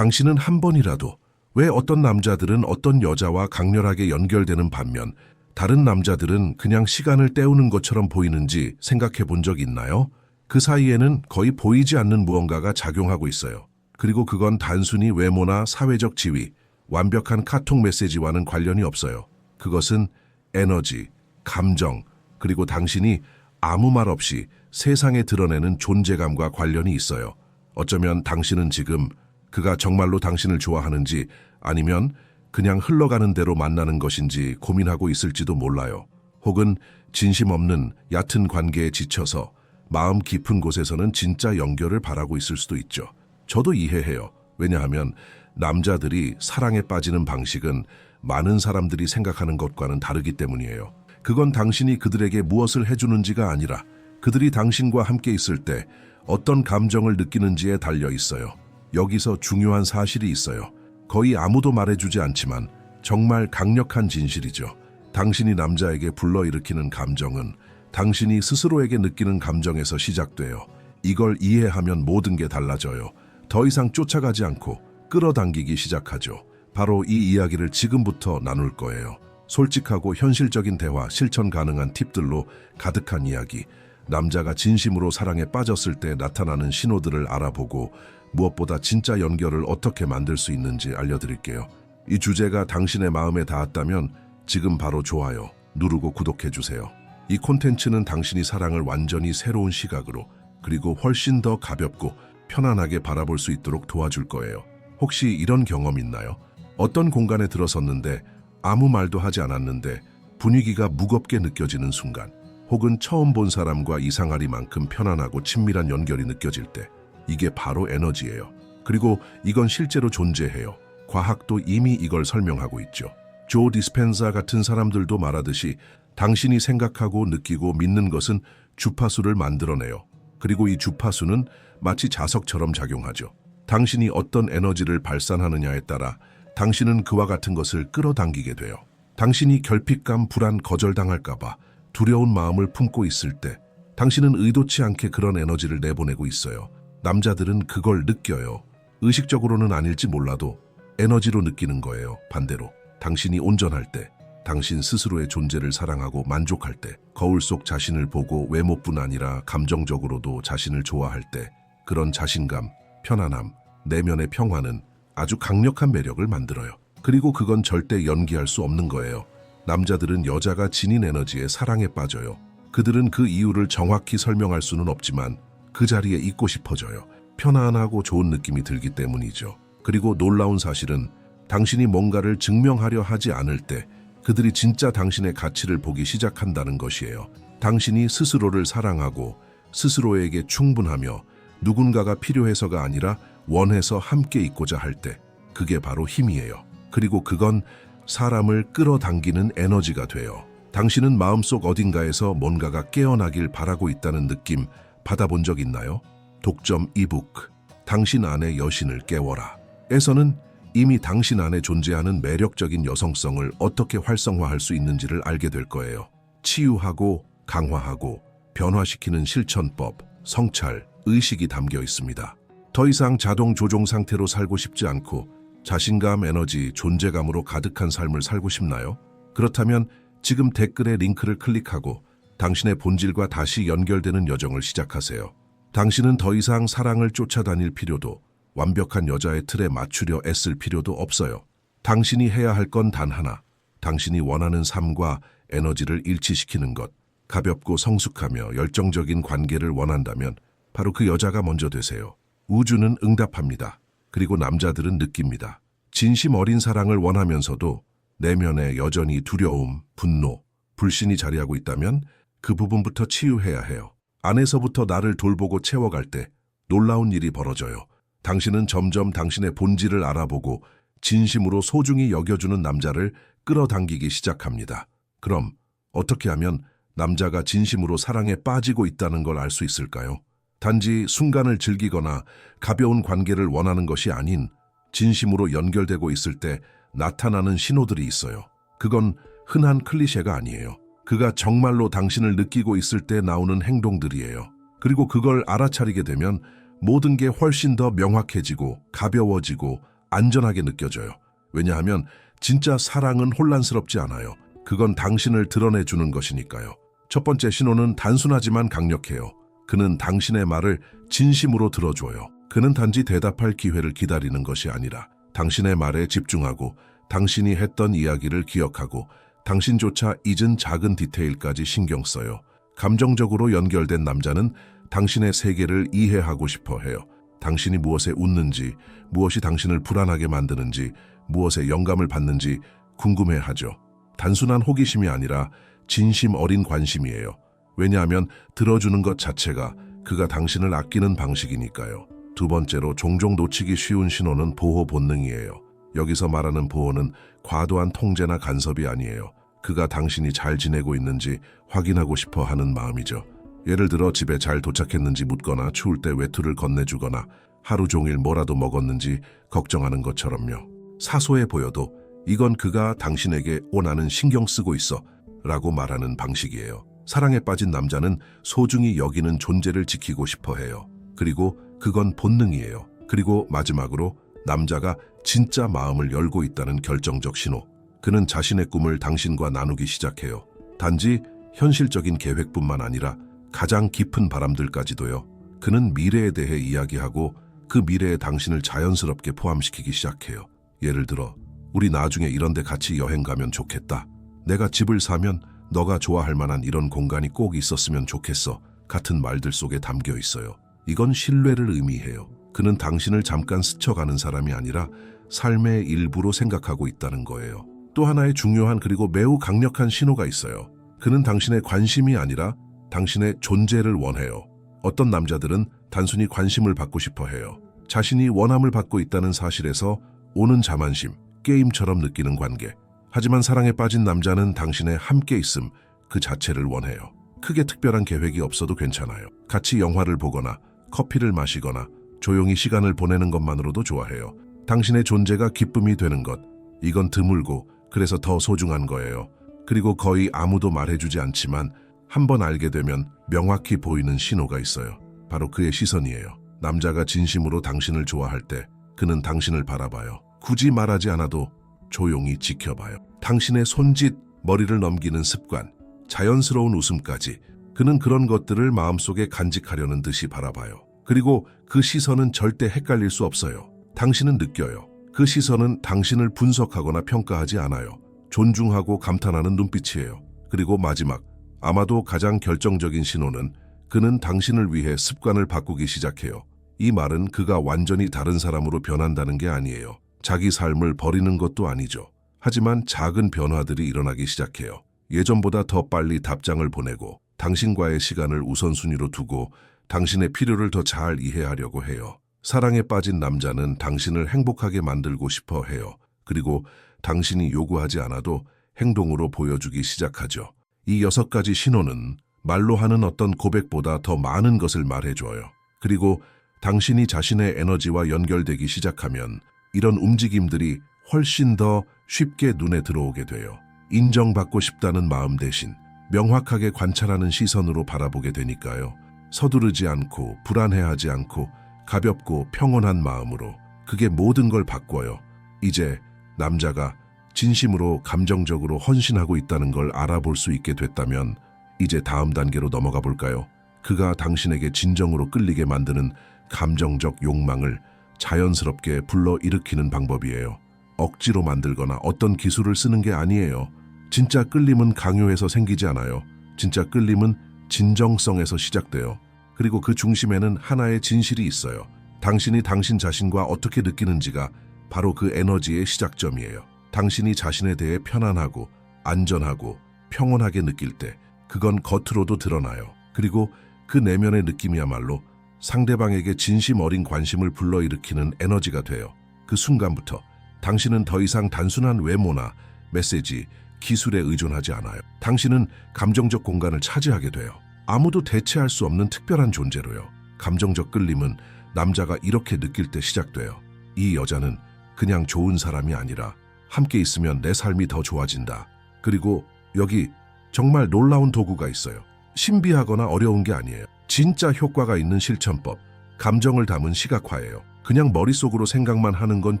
당신은 한 번이라도 왜 어떤 남자들은 어떤 여자와 강렬하게 연결되는 반면 다른 남자들은 그냥 시간을 때우는 것처럼 보이는지 생각해 본 적 있나요? 그 사이에는 거의 보이지 않는 무언가가 작용하고 있어요. 그리고 그건 단순히 외모나 사회적 지위, 완벽한 카톡 메시지와는 관련이 없어요. 그것은 에너지, 감정, 그리고 당신이 아무 말 없이 세상에 드러내는 존재감과 관련이 있어요. 어쩌면 당신은 지금 그가 정말로 당신을 좋아하는지 아니면 그냥 흘러가는 대로 만나는 것인지 고민하고 있을지도 몰라요. 혹은 진심 없는 얕은 관계에 지쳐서 마음 깊은 곳에서는 진짜 연결을 바라고 있을 수도 있죠. 저도 이해해요. 왜냐하면 남자들이 사랑에 빠지는 방식은 많은 사람들이 생각하는 것과는 다르기 때문이에요. 그건 당신이 그들에게 무엇을 해주는지가 아니라 그들이 당신과 함께 있을 때 어떤 감정을 느끼는지에 달려 있어요. 여기서 중요한 사실이 있어요. 거의 아무도 말해주지 않지만 정말 강력한 진실이죠. 당신이 남자에게 불러일으키는 감정은 당신이 스스로에게 느끼는 감정에서 시작돼요. 이걸 이해하면 모든 게 달라져요. 더 이상 쫓아가지 않고 끌어당기기 시작하죠. 바로 이 이야기를 지금부터 나눌 거예요. 솔직하고 현실적인 대화, 실천 가능한 팁들로 가득한 이야기. 남자가 진심으로 사랑에 빠졌을 때 나타나는 신호들을 알아보고 무엇보다 진짜 연결을 어떻게 만들 수 있는지 알려드릴게요. 이 주제가 당신의 마음에 닿았다면 지금 바로 좋아요 누르고 구독해 주세요. 이 콘텐츠는 당신이 사랑을 완전히 새로운 시각으로 그리고 훨씬 더 가볍고 편안하게 바라볼 수 있도록 도와줄 거예요. 혹시 이런 경험 있나요? 어떤 공간에 들어섰는데 아무 말도 하지 않았는데 분위기가 무겁게 느껴지는 순간 혹은 처음 본 사람과 이상하리만큼 편안하고 친밀한 연결이 느껴질 때 이게 바로 에너지예요. 그리고 이건 실제로 존재해요. 과학도 이미 이걸 설명하고 있죠. 조 디스펜사 같은 사람들도 말하듯이 당신이 생각하고 느끼고 믿는 것은 주파수를 만들어내요. 그리고 이 주파수는 마치 자석처럼 작용하죠. 당신이 어떤 에너지를 발산하느냐에 따라 당신은 그와 같은 것을 끌어당기게 돼요. 당신이 결핍감, 불안, 거절당할까봐 두려운 마음을 품고 있을 때 당신은 의도치 않게 그런 에너지를 내보내고 있어요. 남자들은 그걸 느껴요. 의식적으로는 아닐지 몰라도 에너지로 느끼는 거예요. 반대로 당신이 온전할 때, 당신 스스로의 존재를 사랑하고 만족할 때, 거울 속 자신을 보고 외모뿐 아니라 감정적으로도 자신을 좋아할 때, 그런 자신감, 편안함, 내면의 평화는 아주 강력한 매력을 만들어요. 그리고 그건 절대 연기할 수 없는 거예요. 남자들은 여자가 지닌 에너지에 사랑에 빠져요. 그들은 그 이유를 정확히 설명할 수는 없지만 그 자리에 있고 싶어져요. 편안하고 좋은 느낌이 들기 때문이죠. 그리고 놀라운 사실은 당신이 뭔가를 증명하려 하지 않을 때 그들이 진짜 당신의 가치를 보기 시작한다는 것이에요. 당신이 스스로를 사랑하고 스스로에게 충분하며 누군가가 필요해서가 아니라 원해서 함께 있고자 할 때 그게 바로 힘이에요. 그리고 그건 사람을 끌어당기는 에너지가 돼요. 당신은 마음속 어딘가에서 뭔가가 깨어나길 바라고 있다는 느낌 받아본 적 있나요? 독점 이북 당신 안의 여신을 깨워라 에서는 이미 당신 안에 존재하는 매력적인 여성성을 어떻게 활성화할 수 있는지를 알게 될 거예요. 치유하고 강화하고 변화시키는 실천법, 성찰, 의식이 담겨 있습니다. 더 이상 자동 조종 상태로 살고 싶지 않고 자신감, 에너지, 존재감으로 가득한 삶을 살고 싶나요? 그렇다면 지금 댓글에 링크를 클릭하고 당신의 본질과 다시 연결되는 여정을 시작하세요. 당신은 더 이상 사랑을 쫓아다닐 필요도 완벽한 여자의 틀에 맞추려 애쓸 필요도 없어요. 당신이 해야 할 건 단 하나. 당신이 원하는 삶과 에너지를 일치시키는 것. 가볍고 성숙하며 열정적인 관계를 원한다면 바로 그 여자가 먼저 되세요. 우주는 응답합니다. 그리고 남자들은 느낍니다. 진심 어린 사랑을 원하면서도 내면에 여전히 두려움, 분노, 불신이 자리하고 있다면 그 부분부터 치유해야 해요. 안에서부터 나를 돌보고 채워갈 때 놀라운 일이 벌어져요. 당신은 점점 당신의 본질을 알아보고 진심으로 소중히 여겨주는 남자를 끌어당기기 시작합니다. 그럼 어떻게 하면 남자가 진심으로 사랑에 빠지고 있다는 걸 알 수 있을까요? 단지 순간을 즐기거나 가벼운 관계를 원하는 것이 아닌 진심으로 연결되고 있을 때 나타나는 신호들이 있어요. 그건 흔한 클리셰가 아니에요. 그가 정말로 당신을 느끼고 있을 때 나오는 행동들이에요. 그리고 그걸 알아차리게 되면 모든 게 훨씬 더 명확해지고 가벼워지고 안전하게 느껴져요. 왜냐하면 진짜 사랑은 혼란스럽지 않아요. 그건 당신을 드러내주는 것이니까요. 첫 번째 신호는 단순하지만 강력해요. 그는 당신의 말을 진심으로 들어줘요. 그는 단지 대답할 기회를 기다리는 것이 아니라 당신의 말에 집중하고 당신이 했던 이야기를 기억하고 당신조차 잊은 작은 디테일까지 신경 써요. 감정적으로 연결된 남자는 당신의 세계를 이해하고 싶어 해요. 당신이 무엇에 웃는지, 무엇이 당신을 불안하게 만드는지, 무엇에 영감을 받는지 궁금해 하죠. 단순한 호기심이 아니라 진심 어린 관심이에요. 왜냐하면 들어주는 것 자체가 그가 당신을 아끼는 방식이니까요. 두 번째로 종종 놓치기 쉬운 신호는 보호 본능이에요. 여기서 말하는 보호는 과도한 통제나 간섭이 아니에요. 그가 당신이 잘 지내고 있는지 확인하고 싶어 하는 마음이죠. 예를 들어 집에 잘 도착했는지 묻거나 추울 때 외투를 건네주거나 하루 종일 뭐라도 먹었는지 걱정하는 것처럼요. 사소해 보여도 이건 그가 당신에게 원하는 신경 쓰고 있어 라고 말하는 방식이에요. 사랑에 빠진 남자는 소중히 여기는 존재를 지키고 싶어 해요. 그리고 그건 본능이에요. 그리고 마지막으로 남자가 진짜 마음을 열고 있다는 결정적 신호. 그는 자신의 꿈을 당신과 나누기 시작해요. 단지 현실적인 계획뿐만 아니라 가장 깊은 바람들까지도요. 그는 미래에 대해 이야기하고 그 미래에 당신을 자연스럽게 포함시키기 시작해요. 예를 들어, 우리 나중에 이런 데 같이 여행 가면 좋겠다. 내가 집을 사면 너가 좋아할 만한 이런 공간이 꼭 있었으면 좋겠어. 같은 말들 속에 담겨 있어요. 이건 신뢰를 의미해요. 그는 당신을 잠깐 스쳐가는 사람이 아니라 삶의 일부로 생각하고 있다는 거예요. 또 하나의 중요한 그리고 매우 강력한 신호가 있어요. 그는 당신의 관심이 아니라 당신의 존재를 원해요. 어떤 남자들은 단순히 관심을 받고 싶어 해요. 자신이 원함을 받고 있다는 사실에서 오는 자만심, 게임처럼 느끼는 관계. 하지만 사랑에 빠진 남자는 당신의 함께 있음 그 자체를 원해요. 크게 특별한 계획이 없어도 괜찮아요. 같이 영화를 보거나 커피를 마시거나 조용히 시간을 보내는 것만으로도 좋아해요. 당신의 존재가 기쁨이 되는 것. 이건 드물고 그래서 더 소중한 거예요. 그리고 거의 아무도 말해주지 않지만 한 번 알게 되면 명확히 보이는 신호가 있어요. 바로 그의 시선이에요. 남자가 진심으로 당신을 좋아할 때 그는 당신을 바라봐요. 굳이 말하지 않아도 조용히 지켜봐요. 당신의 손짓, 머리를 넘기는 습관, 자연스러운 웃음까지 그는 그런 것들을 마음속에 간직하려는 듯이 바라봐요. 그리고 그 시선은 절대 헷갈릴 수 없어요. 당신은 느껴요. 그 시선은 당신을 분석하거나 평가하지 않아요. 존중하고 감탄하는 눈빛이에요. 그리고 마지막, 아마도 가장 결정적인 신호는 그는 당신을 위해 습관을 바꾸기 시작해요. 이 말은 그가 완전히 다른 사람으로 변한다는 게 아니에요. 자기 삶을 버리는 것도 아니죠. 하지만 작은 변화들이 일어나기 시작해요. 예전보다 더 빨리 답장을 보내고 당신과의 시간을 우선순위로 두고 당신의 필요를 더 잘 이해하려고 해요. 사랑에 빠진 남자는 당신을 행복하게 만들고 싶어 해요. 그리고 당신이 요구하지 않아도 행동으로 보여주기 시작하죠. 이 여섯 가지 신호는 말로 하는 어떤 고백보다 더 많은 것을 말해줘요. 그리고 당신이 자신의 에너지와 연결되기 시작하면 이런 움직임들이 훨씬 더 쉽게 눈에 들어오게 돼요. 인정받고 싶다는 마음 대신 명확하게 관찰하는 시선으로 바라보게 되니까요. 서두르지 않고 불안해하지 않고 가볍고 평온한 마음으로 그게 모든 걸 바꿔요. 이제 남자가 진심으로 감정적으로 헌신하고 있다는 걸 알아볼 수 있게 됐다면 이제 다음 단계로 넘어가 볼까요? 그가 당신에게 진정으로 끌리게 만드는 감정적 욕망을 자연스럽게 불러일으키는 방법이에요. 억지로 만들거나 어떤 기술을 쓰는 게 아니에요. 진짜 끌림은 강요해서 생기지 않아요. 진짜 끌림은 진정성에서 시작돼요. 그리고 그 중심에는 하나의 진실이 있어요. 당신이 당신 자신과 어떻게 느끼는지가 바로 그 에너지의 시작점이에요. 당신이 자신에 대해 편안하고 안전하고 평온하게 느낄 때 그건 겉으로도 드러나요. 그리고 그 내면의 느낌이야말로 상대방에게 진심 어린 관심을 불러일으키는 에너지가 돼요. 그 순간부터 당신은 더 이상 단순한 외모나 메시지, 기술에 의존하지 않아요. 당신은 감정적 공간을 차지하게 돼요. 아무도 대체할 수 없는 특별한 존재로요. 감정적 끌림은 남자가 이렇게 느낄 때 시작돼요. 이 여자는 그냥 좋은 사람이 아니라 함께 있으면 내 삶이 더 좋아진다. 그리고 여기 정말 놀라운 도구가 있어요. 신비하거나 어려운 게 아니에요. 진짜 효과가 있는 실천법. 감정을 담은 시각화예요. 그냥 머릿속으로 생각만 하는 건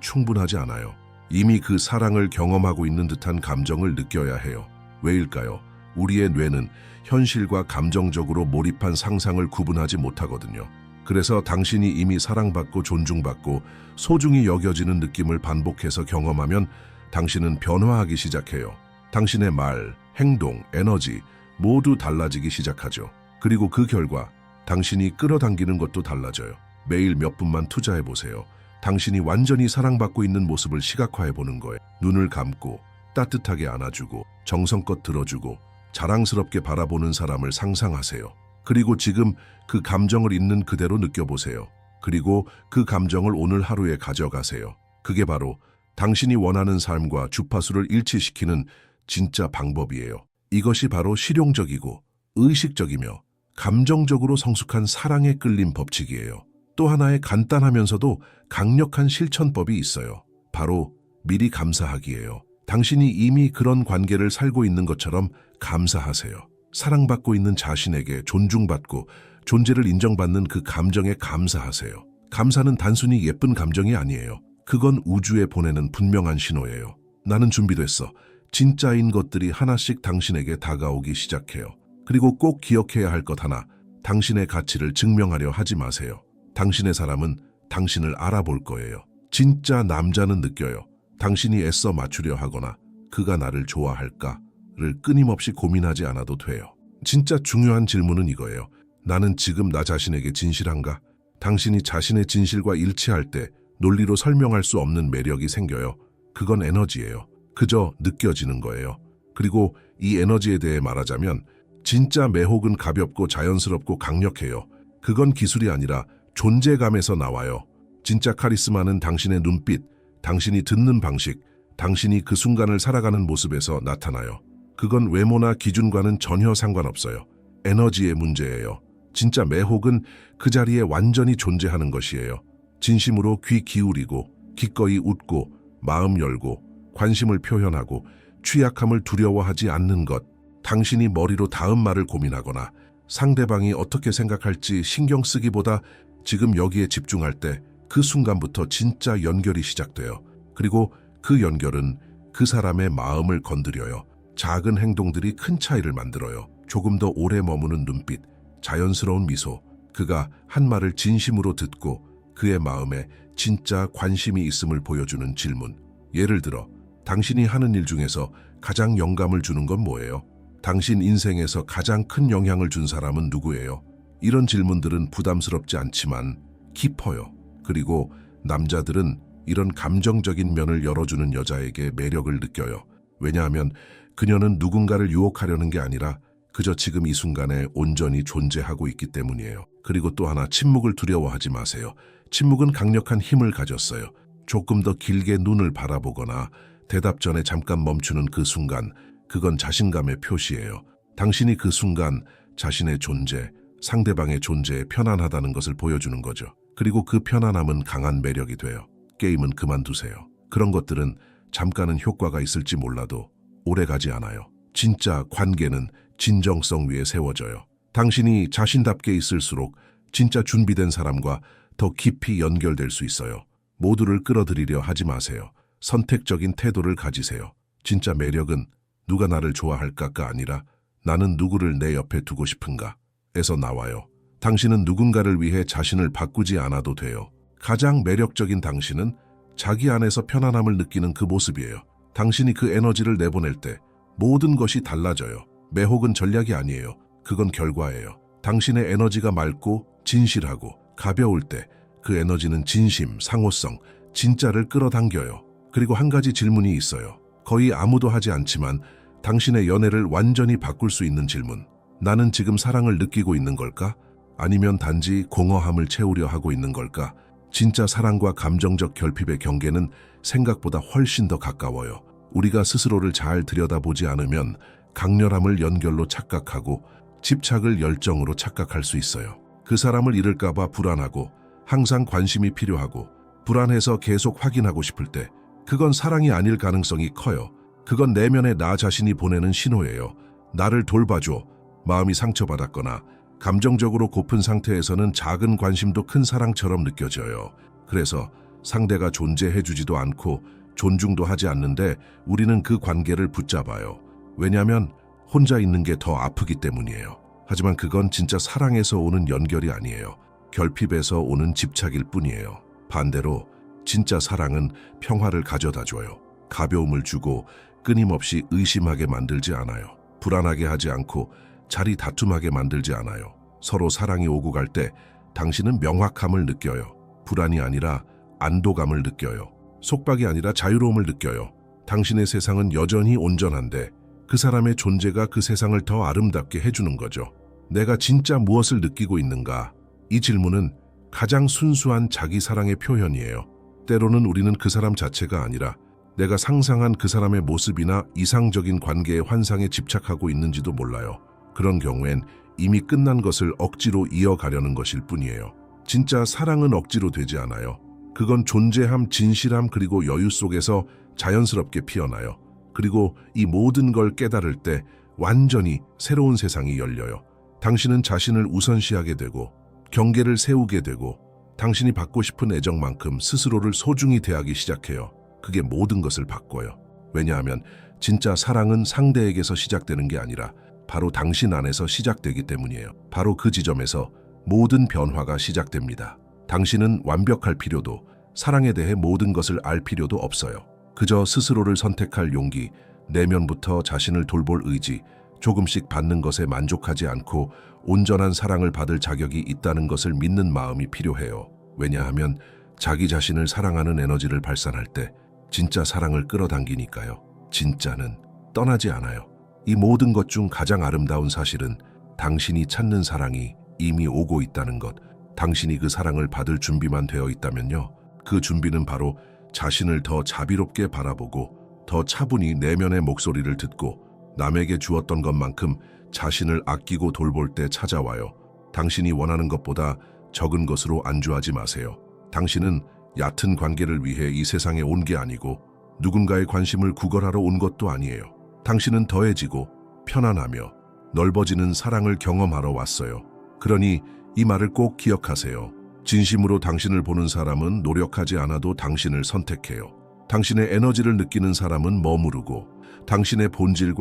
충분하지 않아요. 이미 그 사랑을 경험하고 있는 듯한 감정을 느껴야 해요. 왜일까요? 우리의 뇌는 현실과 감정적으로 몰입한 상상을 구분하지 못하거든요. 그래서 당신이 이미 사랑받고 존중받고 소중히 여겨지는 느낌을 반복해서 경험하면 당신은 변화하기 시작해요. 당신의 말, 행동, 에너지 모두 달라지기 시작하죠. 그리고 그 결과 당신이 끌어당기는 것도 달라져요. 매일 몇 분만 투자해 보세요. 당신이 완전히 사랑받고 있는 모습을 시각화해 보는 거예요. 눈을 감고 따뜻하게 안아주고 정성껏 들어주고 자랑스럽게 바라보는 사람을 상상하세요. 그리고 지금 그 감정을 있는 그대로 느껴보세요. 그리고 그 감정을 오늘 하루에 가져가세요. 그게 바로 당신이 원하는 삶과 주파수를 일치시키는 진짜 방법이에요. 이것이 바로 실용적이고 의식적이며 감정적으로 성숙한 사랑에 끌린 법칙이에요. 또 하나의 간단하면서도 강력한 실천법이 있어요. 바로 미리 감사하기예요. 당신이 이미 그런 관계를 살고 있는 것처럼 감사하세요. 사랑받고 있는 자신에게 존중받고 존재를 인정받는 그 감정에 감사하세요. 감사는 단순히 예쁜 감정이 아니에요. 그건 우주에 보내는 분명한 신호예요. 나는 준비됐어. 진짜인 것들이 하나씩 당신에게 다가오기 시작해요. 그리고 꼭 기억해야 할 것 하나. 당신의 가치를 증명하려 하지 마세요. 당신의 사람은 당신을 알아볼 거예요. 진짜 남자는 느껴요. 당신이 애써 맞추려 하거나 그가 나를 좋아할까를 끊임없이 고민하지 않아도 돼요. 진짜 중요한 질문은 이거예요. 나는 지금 나 자신에게 진실한가? 당신이 자신의 진실과 일치할 때 논리로 설명할 수 없는 매력이 생겨요. 그건 에너지예요. 그저 느껴지는 거예요. 그리고 이 에너지에 대해 말하자면 진짜 매혹은 가볍고 자연스럽고 강력해요. 그건 기술이 아니라 존재감에서 나와요. 진짜 카리스마는 당신의 눈빛, 당신이 듣는 방식, 당신이 그 순간을 살아가는 모습에서 나타나요. 그건 외모나 기준과는 전혀 상관없어요. 에너지의 문제예요. 진짜 매혹은 그 자리에 완전히 존재하는 것이에요. 진심으로 귀 기울이고, 기꺼이 웃고, 마음 열고, 관심을 표현하고, 취약함을 두려워하지 않는 것. 당신이 머리로 다음 말을 고민하거나 상대방이 어떻게 생각할지 신경 쓰기보다 지금 여기에 집중할 때 그 순간부터 진짜 연결이 시작돼요. 그리고 그 연결은 그 사람의 마음을 건드려요. 작은 행동들이 큰 차이를 만들어요. 조금 더 오래 머무는 눈빛, 자연스러운 미소, 그가 한 말을 진심으로 듣고 그의 마음에 진짜 관심이 있음을 보여주는 질문. 예를 들어, 당신이 하는 일 중에서 가장 영감을 주는 건 뭐예요? 당신 인생에서 가장 큰 영향을 준 사람은 누구예요? 이런 질문들은 부담스럽지 않지만 깊어요. 그리고 남자들은 이런 감정적인 면을 열어주는 여자에게 매력을 느껴요. 왜냐하면 그녀는 누군가를 유혹하려는 게 아니라 그저 지금 이 순간에 온전히 존재하고 있기 때문이에요. 그리고 또 하나 침묵을 두려워하지 마세요. 침묵은 강력한 힘을 가졌어요. 조금 더 길게 눈을 바라보거나 대답 전에 잠깐 멈추는 그 순간, 그건 자신감의 표시예요. 당신이 그 순간 자신의 존재, 상대방의 존재에 편안하다는 것을 보여주는 거죠. 그리고 그 편안함은 강한 매력이 돼요. 게임은 그만두세요. 그런 것들은 잠깐은 효과가 있을지 몰라도 오래 가지 않아요. 진짜 관계는 진정성 위에 세워져요. 당신이 자신답게 있을수록 진짜 준비된 사람과 더 깊이 연결될 수 있어요. 모두를 끌어들이려 하지 마세요. 선택적인 태도를 가지세요. 진짜 매력은 누가 나를 좋아할까가 아니라 나는 누구를 내 옆에 두고 싶은가 에서 나와요. 당신은 누군가를 위해 자신을 바꾸지 않아도 돼요. 가장 매력적인 당신은 자기 안에서 편안함을 느끼는 그 모습이에요. 당신이 그 에너지를 내보낼 때 모든 것이 달라져요. 매혹은 전략이 아니에요. 그건 결과예요. 당신의 에너지가 맑고 진실하고 가벼울 때 그 에너지는 진심, 상호성, 진짜를 끌어당겨요. 그리고 한 가지 질문이 있어요. 거의 아무도 하지 않지만 당신의 연애를 완전히 바꿀 수 있는 질문. 나는 지금 사랑을 느끼고 있는 걸까? 아니면 단지 공허함을 채우려 하고 있는 걸까? 진짜 사랑과 감정적 결핍의 경계는 생각보다 훨씬 더 가까워요. 우리가 스스로를 잘 들여다보지 않으면 강렬함을 연결로 착각하고 집착을 열정으로 착각할 수 있어요. 그 사람을 잃을까봐 불안하고 항상 관심이 필요하고 불안해서 계속 확인하고 싶을 때 그건 사랑이 아닐 가능성이 커요. 그건 내면의 나 자신이 보내는 신호예요. 나를 돌봐줘. 마음이 상처받았거나 감정적으로 고픈 상태에서는 작은 관심도 큰 사랑처럼 느껴져요. 그래서 상대가 존재해주지도 않고 존중도 하지 않는데 우리는 그 관계를 붙잡아요. 왜냐하면 혼자 있는 게 더 아프기 때문이에요. 하지만 그건 진짜 사랑에서 오는 연결이 아니에요. 결핍에서 오는 집착일 뿐이에요. 반대로 진짜 사랑은 평화를 가져다 줘요. 가벼움을 주고 끊임없이 의심하게 만들지 않아요. 불안하게 하지 않고 자리 다툼하게 만들지 않아요. 서로 사랑이 오고 갈 때 당신은 명확함을 느껴요. 불안이 아니라 안도감을 느껴요. 속박이 아니라 자유로움을 느껴요. 당신의 세상은 여전히 온전한데 그 사람의 존재가 그 세상을 더 아름답게 해주는 거죠. 내가 진짜 무엇을 느끼고 있는가? 이 질문은 가장 순수한 자기 사랑의 표현이에요. 때로는 우리는 그 사람 자체가 아니라 내가 상상한 그 사람의 모습이나 이상적인 관계의 환상에 집착하고 있는지도 몰라요. 그런 경우엔 이미 끝난 것을 억지로 이어가려는 것일 뿐이에요. 진짜 사랑은 억지로 되지 않아요. 그건 존재함, 진실함, 그리고 여유 속에서 자연스럽게 피어나요. 그리고 이 모든 걸 깨달을 때 완전히 새로운 세상이 열려요. 당신은 자신을 우선시하게 되고 경계를 세우게 되고 당신이 받고 싶은 애정만큼 스스로를 소중히 대하기 시작해요. 그게 모든 것을 바꿔요. 왜냐하면 진짜 사랑은 상대에게서 시작되는 게 아니라 바로 당신 안에서 시작되기 때문이에요. 바로 그 지점에서 모든 변화가 시작됩니다. 당신은 완벽할 필요도 사랑에 대해 모든 것을 알 필요도 없어요. 그저 스스로를 선택할 용기, 내면부터 자신을 돌볼 의지, 조금씩 받는 것에 만족하지 않고 온전한 사랑을 받을 자격이 있다는 것을 믿는 마음이 필요해요. 왜냐하면 자기 자신을 사랑하는 에너지를 발산할 때 진짜 사랑을 끌어당기니까요. 진짜는 떠나지 않아요. 이 모든 것 중 가장 아름다운 사실은 당신이 찾는 사랑이 이미 오고 있다는 것, 당신이 그 사랑을 받을 준비만 되어 있다면요. 그 준비는 바로 자신을 더 자비롭게 바라보고 더 차분히 내면의 목소리를 듣고 남에게 주었던 것만큼 자신을 아끼고 돌볼 때 찾아와요. 당신이 원하는 것보다 적은 것으로 안주하지 마세요. 당신은 얕은 관계를 위해 이 세상에 온 게 아니고 누군가의 관심을 구걸하러 온 것도 아니에요. 당신은 더해지고 편안하며 넓어지는 사랑을 경험하러 왔어요. 그러니 이 말을 꼭 기억하세요. 진심으로 당신을 보는 사람은 노력하지 않아도 당신을 선택해요. 당신의 에너지를 느끼는 사람은 머무르고 당신의 본질과